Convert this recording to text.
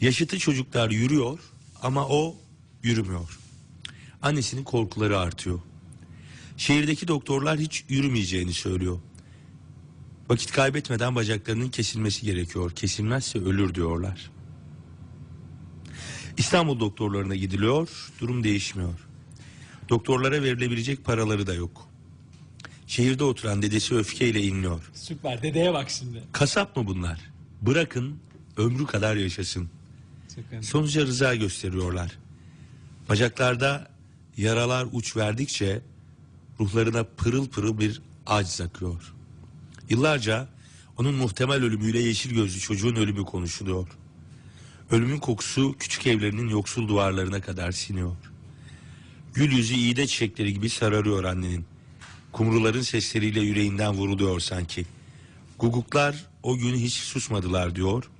Yaşıtı çocuklar yürüyor ama o yürümüyor. Annesinin korkuları artıyor. Şehirdeki doktorlar hiç yürümeyeceğini söylüyor. Vakit kaybetmeden bacaklarının kesilmesi gerekiyor. Kesilmezse ölür diyorlar. İstanbul doktorlarına gidiliyor, durum değişmiyor. Doktorlara verilebilecek paraları da yok. Şehirde oturan dedesi öfkeyle inliyor. Süper. Dedeye bak şimdi. Kasap mı bunlar? Bırakın ömrü kadar yaşasın. Sonuca rıza gösteriyorlar. Bacaklarda yaralar uç verdikçe ruhlarına pırıl pırıl bir aciz akıyor. Yıllarca onun muhtemel ölümüyle yeşil gözlü çocuğun ölümü konuşuluyor. Ölümün kokusu küçük evlerinin yoksul duvarlarına kadar siniyor. Gül yüzü iğde çiçekleri gibi sararıyor annenin. Kumruların sesleriyle yüreğinden vuruluyor sanki. Guguklar o gün hiç susmadılar diyor.